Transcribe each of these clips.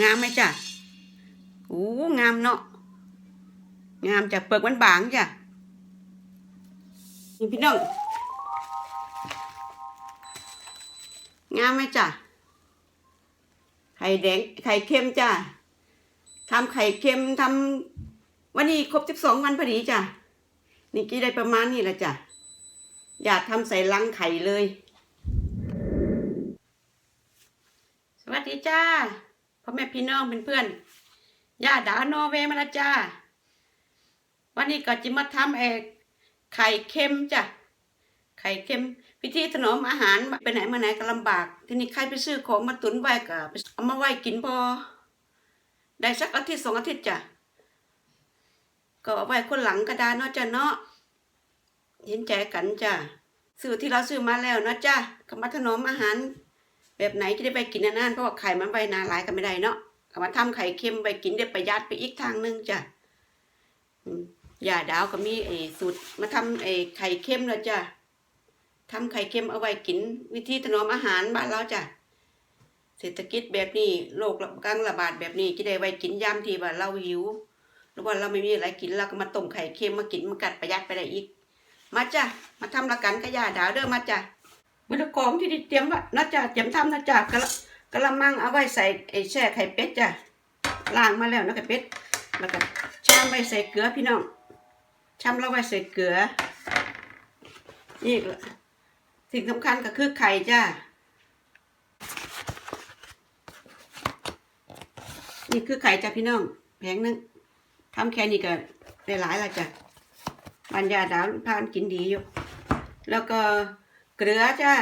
งามไหมจ้ะโอ้งามเนาะงามจ้ะเปลือกมันบางจ้ะนี่พี่น้องงามไหมจ้ะไข่แดงไข่เค็มจ้ะทำไข่เค็มทำวันนี้ครบสิบสองวันพอดีจ้ะนี่กี่ได้ประมาณนี้แหละจ้ะอยากทำใส่ลังไข่เลย สวัสดีจ้า พ่อแม่พี่น้องเป็นเพื่อนญาติดาโนเวมาล้วจ้า วันนี้ก็จะมาทำเอกไข่เค็มจ้ะ ไข่เค็มพิธีถนอมอาหารไปไหนมาไหนก็ลำบาก ทีนี้ใครไปซื้อของมาตุนไว้ก็เอามาไว้กินพอได้สักอาทิตย์สองอาทิตย์จ้ะ ก็เอาไว้คนหลังก็ได้เนาะจ้ะเนาะเห็นใจกันจ้ะซื้อที่เราซื้อมาแล้วเนาะจ้ะก็มาถนอมอาหาร แบบไหนจะได้ไปกินนานๆเพราะว่าไข่มันไปนานหลายกันไม่ได้เนาะเอามาทำไข่เค็มไปกินได้ประหยัดไปอีกทางหนึงจ้ะอืมยาดาวก็มีไอ้สูตรมาทำไอ้ไข่เค็มแล้วจ้ะทำไข่เค็มเอาไว้กิน วิธีถนอมอาหารบ้านเราจ้ะเศรษฐกิจแบบนี้โรคระกำลังระบาดแบบนี้จะได้ไว้กินยามที่ว่าเราหิวหรือว่าเราไม่มีอะไรกินเราก็มาต้มไข่เค็มมากินมากัดประหยัดไปได้อีก มาจ้ะมาทำละกันกับยาดาวเด้อมาจ้ะ มะละกอที่เตรียมไว้นะจ๊ะเตรียมทำนะจ๊ะกะละกะละมังเอาไว้ใส่ไอ้แช่ไข่เป็ดจ้ะล้างมาแล้วนะไข่เป็ดแล้วก็ชามไว้ใส่เกลือพี่น้องชามแล้วไว้ใส่เกลือนี่สิ่งสำคัญก็คือไข่จ้านี่คือไข่จ้ะพี่น้องแผงนึงทำแค่นี้ก็ได้หลายละจ้ะบรรยาดาวพานกินดีอยู่แล้วก็ เกลือจ้า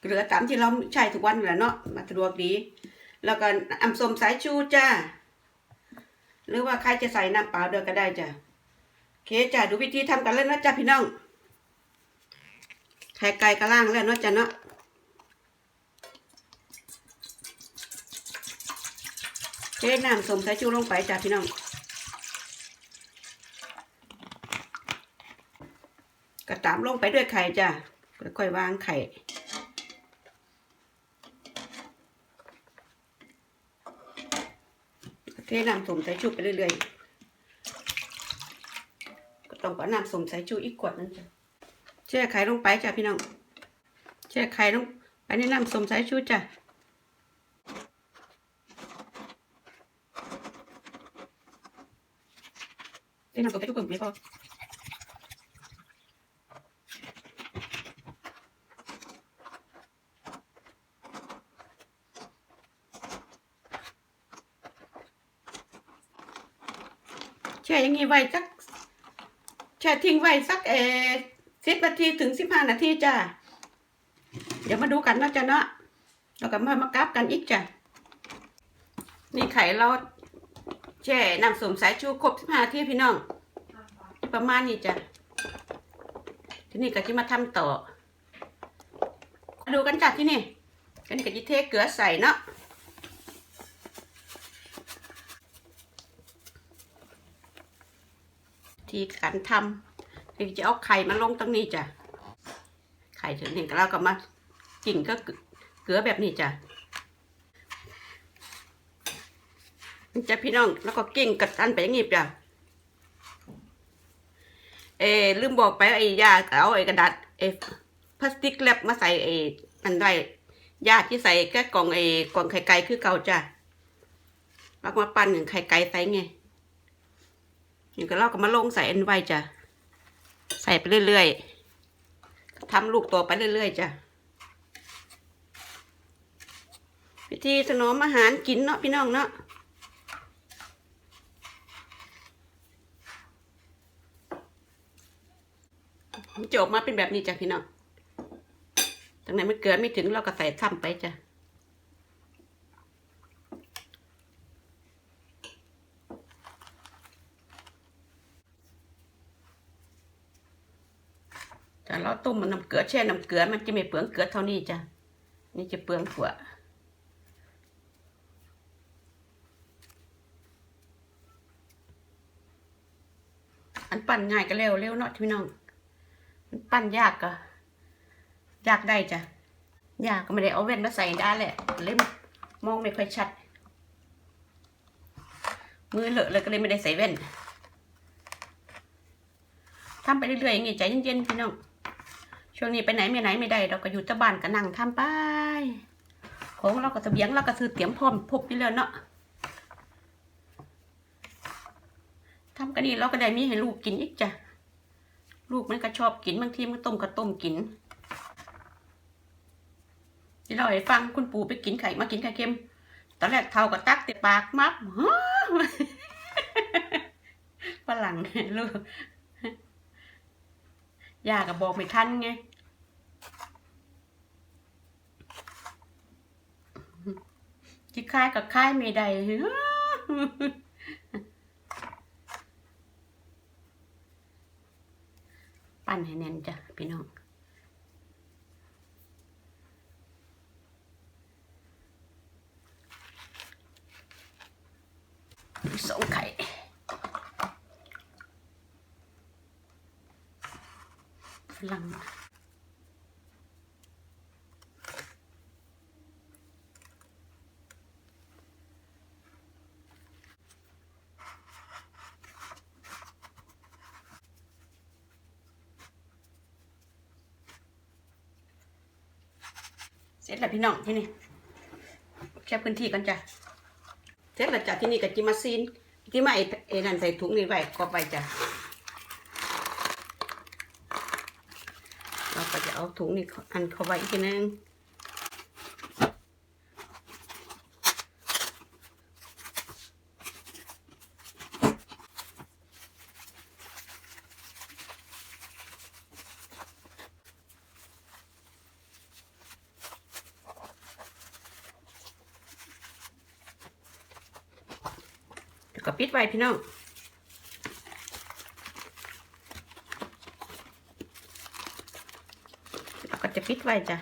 เกลือตามที่เราใช้ทุกวันแหละเนาะมาสะดวกดี แล้วก็น้ำส้มสายชูจ้าหรือว่าใครจะใส่น้ำเปล่าเดียวก็ได้จ้ะเคจ้ะดูวิธีทำกันเลยนะจ้ะพี่น้องไข่ไก่กระล่างแล้วเนาะจ้ะเนาะเทน้ำส้มสายชูลงไปจ้ะพี่น้อง ก็ตามลงไปด้วยไข่จ้ะค่อยๆวางไข่เทน้ำส้มสายชูไปเรื่อยๆก็ต้องเอาน้ำส้มสายชูอีกขวดนึงจ้ะแช่ไข่ลงไปจ้ะพี่น้องแช่ไข่ลงไปในน้ำส้มสายชูจ้ะเทน้ำส้มสายชูเพิ่มไม่พอ แช่อยังงี้ไว้สักแช่ทิ้งไว้สักเอสิบนาทีถึงสิบห้านาทีจ้ะเดี๋ยวมาดูกันนะจ๊ะเนาะแล้วก็มามากราบกันอีกจ้ะนี่ไข่เราแช่น้ำส้มสายชูครบสิบห้านาทีพี่น้องประมาณนี้จ้ะทีนี้ก็จะมาทำต่อมาดูกันจ้ะที่นี่กันก็จะเทเกลือใส่เนาะีการทำเดี๋ยวจะเอาไข่มาลงตรงนี้จ้ะ ไข่ถึงนี่ก็เราก็มากิ่งก็เกลือแบบนี้จ้ะจะพี่น้องแล้วก็กิ่งกัดตันไปอย่างนี้จ้ะ เออลืมบอกไปไอ้ยาเอาไอ้กระดาษไอ้พลาสติกแลบมาใส่ไอ้อันไรยาที่ใส่แค่กล่องไอ้กล่องไข่ไก่คือเก่าจ้ะแล้วมาปั้นไข่ไก่ใส่ไง นี่ก็เราก็มาลงใส่อันไว้จ้ะ ใส่ไปเรื่อยๆทำลูกตัวไปเรื่อยๆจ้ะวิธีถนอมอาหารกินเนาะพี่น้องเนาะจะออกมาเป็นแบบนี้จ้ะพี่น้องตรงไหนมันเกลือไม่ถึงเราก็ใส่ซ้ำไปจ้ะ แต่เราต้มมันน้ำเกลือแช่น้ำเกลือมันจะไม่เปลืองเกลือเท่านี้จ้ะนี่จะเปลืองกว่าอันปั้นง่ายก็เร็วเร็วเนาะพี่น้องมันปั้นยากก็ยากได้จ้ะยากก็ไม่ได้เอาเว้นมาใส่ได้แหละเล่มมองไม่ค่อยชัด มือเลอะเลยก็เลยไม่ได้ใส่แว่นทำไปเรื่อยๆอย่างงี้ใจเย็นๆพี่น้อง ช่วงนี้ไปไหนไม่ไหนไม่ได้ เราก็อยู่แตะบ้านก็นั่งทำไป ของเราก็เสบียงเราก็ซื้อเตรียมพร้อมพกอยู่แล้วเนาะทำกันนี่เราก็ได้มีให้ลูกกินอีกจ้ะ ลูกมันก็ชอบกินบางทีมันต้มก็ต้มกินที่เราให้ฟังคุณปู่ไปกินไข่มากินไข่เค็ม ตอนแรกเท่ากับตักติดปากมับฝรั่งลูก ยาก็บอกไม่ทันไงที่คายกับคายไม่ได้ปั้นให้แน่นจ้ะพี่น้องสอง ไข่ฝรั่งเสร็จแล้วพี่น้องที่นี่แค่พื้นที่กันจ้ะเสร็จแล้วจ้ะที่นี่ก็จิมาซีนที่มาไอ้ไอ้นั่นใส่ถุงนี่ไว้ก็ไปจ้ะ เราก็จะเอาถุงนี่อันเข้าไว้อีกทีนึงก็ปิดไว้พี่น้องเราก็ จะปิดไว้จ้ะ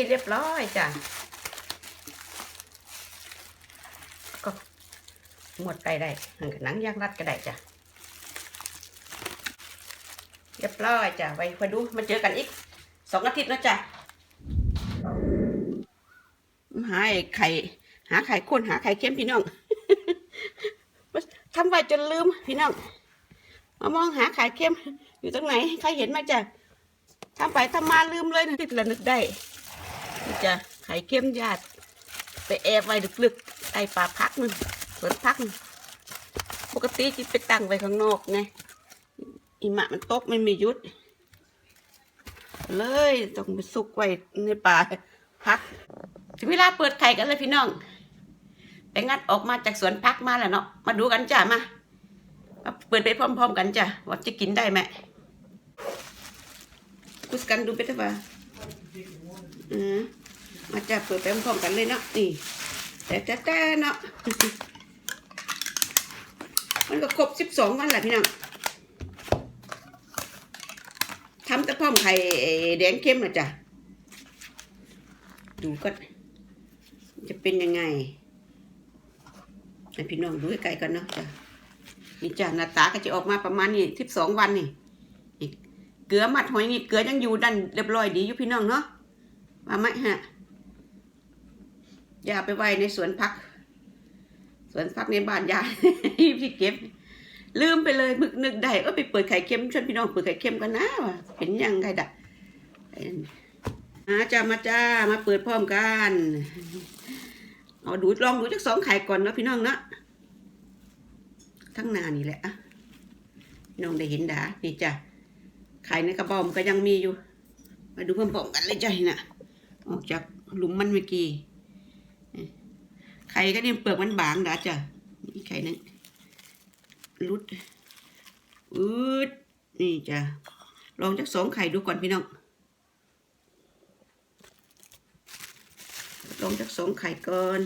เป็นที่เรียบร้อยจ้ะก็หมดไปได้หนังกับหนังยางรัดก็ได้จ้ะเรียบร้อยจ้ะไว้คอยดูมาเจอกันอีกสองอาทิตย์แล้วจ้ะหาไอ้ไข่ หาไข่ข้นหาไข่เค็มพี่น้องทำไว้จนลืมพี่น้องมามองหาไข่เค็มอยู่ตรงไหนใครเห็นไหมจ้ะทำไปทำมาลืมเลยนะที่ระนึกได้ จ้ะไข่เค็มญาติไปแอบไว้ลึกๆใต้ป่าพักนึงสวนพักนึงปกติจะไปตั้งไว้ข้างนอกไงอิมะมันตกไม่หยุด เลยต้องไปซุกไว้ในป่าพักถึงเวลาเปิดไข่กันเลยพี่น้องไปงัดออกมาจากสวนพักมาแล้วเนาะมาดูกันจ้ะมามาเปิดไปพร้อม ๆ กันจ้ะว่าจะกินได้ไหมกุสกันดูไปเถอะว่าอืม มาจับเปิดไปพร้อมกันเลยเนาะนี่แต่แต่แต่เนาะมันก็ครบสิบสองวันแหละพี่น้องทำแต่พร้อมไข่แดงเข้มนะจ้ะดูก็จะเป็นยังไงให้พี่น้องดูใกล้ๆกันเนาะจ้ะนี่จ้ะหน้าตาก็จะออกมาประมาณนี้สิบสองวันนี่เกลือมัดหอยนี่เกลือยังอยู่ดันเรียบร้อยดีอยู่พี่น้องเนาะว่าไหมฮะ ย่าไปไว้ในสวนพัก สวนพักในบ้านยาพี่เก็บ ลืมไปเลยมึกนึกได้ก็ไปเปิดไข่เค็มชวนพี่น้องเปิดไข่เค็มกันนะว่าเป็นยังไงดะมาจ้ามาจ้ามาเปิดพร้อมกันเอาดูลองดูจักสองไข่ก่อนเนาะพี่น้องเนาะทั้งนานี่แหละอะพี่น้องได้เห็นดานี่จ้ะไข่ในกระบอกมันก็ยังมีอยู่ มาดูพร้อมๆกันเลยจ้ะนี่นะออกจากหลุมมันเมื่อกี้ ไข่ก็เนี่ยเปลือกมันบางดาจ้ะนี่ไข่นึงรุดอืดนี่จ้ะลองจากสองไข่ดูก่อนพี่น้องลองจากสองไข่ก่อน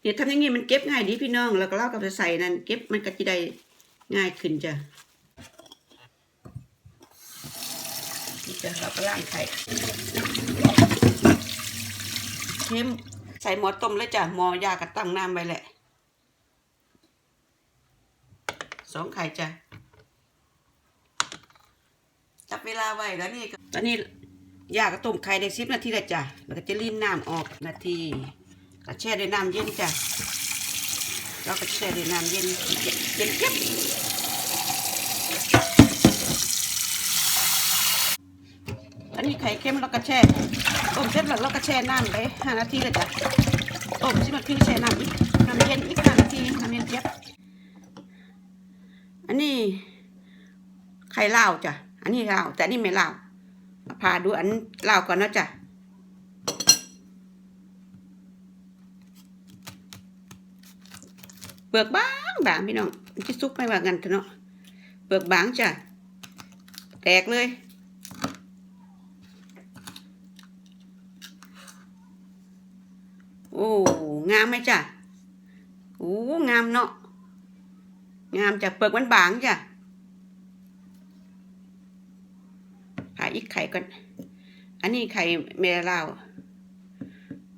เนี่ยทำอย่างงี้มันเก็บง่ายดีพี่น้อง แล้วก็เล่ากับใส่นั่นเก็บมันก็จะได้ง่ายขึ้นจ้ะนี่จ้ะเราก็ล้างไข่เค็ม ส่หม้อต้มเลยจ้ะหม้อยาก็ตั้งน้ำไว้แหละสองไข่จ้ะจับเวลาไว้แล้วนี่ตอนนี้ยากระต้มไข่ได้สิบนาทีและจ้ะแล้วก็จะรีนน้ำออกนาทีก็แช่ด้วยน้ำเย็นจ้ะเราก็แช่ด้วยน้ำเย็นเย็นเย็นเก็บ อันนี้ไข่เค็มเราก็แช่ต้มเสร็จแล้วเราก็แช่น้ำไปห้านาทีและจ้ะต้มสิบนาทีแช่น้ำอีกน้ำเย็นอีกห้านาทีน้ำเย็นเก็บอันนี้ไข่เลาจ้ะอันนี้เลาแต่นนี้ไม่เลาพาดูอันเล่าก่อนนะจ๊ะเปลือกบางบางพี่น้องมันจะซุกไม่ว่ากันเถอะเนาะเปลือกบางจ้ะแตกเลย โอ้งามไหมจ้ะโอ้งามเนาะงามจ้ะเปลือกมันบางจ้ะผ่าอีกไข่ก่อน อันนี้ไข่เมลาว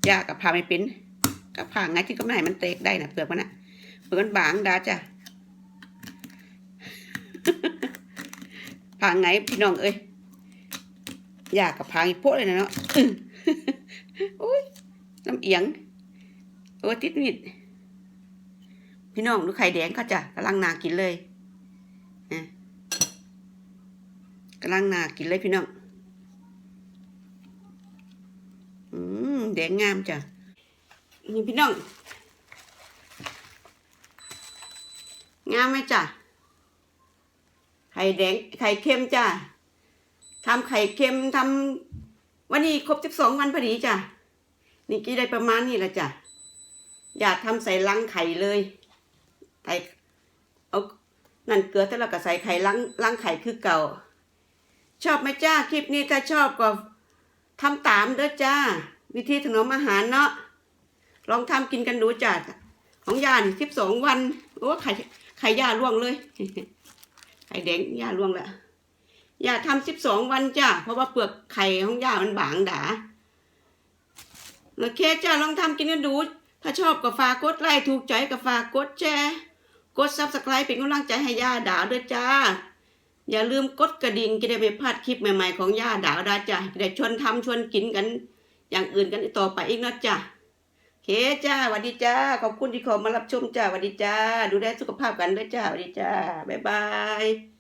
ยากกับผ่าไม่เป็นกับผ่าไงที่ก็ไม่ให้มันเตกได้นะเปลือกมันอะเปลือกมันบางดาจ้ะผ่าไงพี่น้องเอ้ยยากกับผ่าอีกโพดเลยนะเนาะอุ้ยน้ำเอียง โอ้ติดมิด พี่น้องดูไข่แดงเขาจ้ะกำลังนากินเลยอะกำลังนากินเลยพี่น้อง อืมแดงงามจ้ะ นี่พี่น้อง งามไหมจ้ะ ไข่แดง ไข่เค็มจ้ะทำไข่เค็มทำวันนี้ครบสิบสองวันพอดีจ้ะ นี่กี่ได้ประมาณนี้ละจ้ะ อย่าทำใส่ลังไข่เลยใส่เอานั่นเกลือแต่เราก็ใส่ไข่ลังลังไข่คือเก่า ชอบไหมจ้าคลิปนี้ถ้าชอบก็ทำตามเด้อจ้า วิธีถนอมอาหารเนาะลองทำกินกันดูจ้าของยานี่สิบสองวันโอ้ไข่ไข่ยาล่วงเลยไข่แดงยาล่วงแล้วยาทำสิบสองวันจ้าเพราะว่าเปลือกไข่ของยามันบางดาโอเคจ้าลองทำกินกันดู ถ้าชอบก็ฝากกดไลค์ถูกใจก็ฝากกดแชร์กดซับสไครป์เป็นกำลังใจให้ย่าดาวด้วยจ้า อย่าลืมกดกระดิ่งจะได้ไม่พลาดคลิปใหม่ๆของย่าดาวดาจ้ะจะได้ชวนทำชวนกินกัน อย่างอื่นกันต่อไปอีกนะจ้ะโอเคจ้าสวัสดีจ้า ขอบคุณที่ข้ามารับชมจ้าสวัสดีจ้า ดูแลสุขภาพกันด้วยจ้าสวัสดีจ้า บ๊ายบาย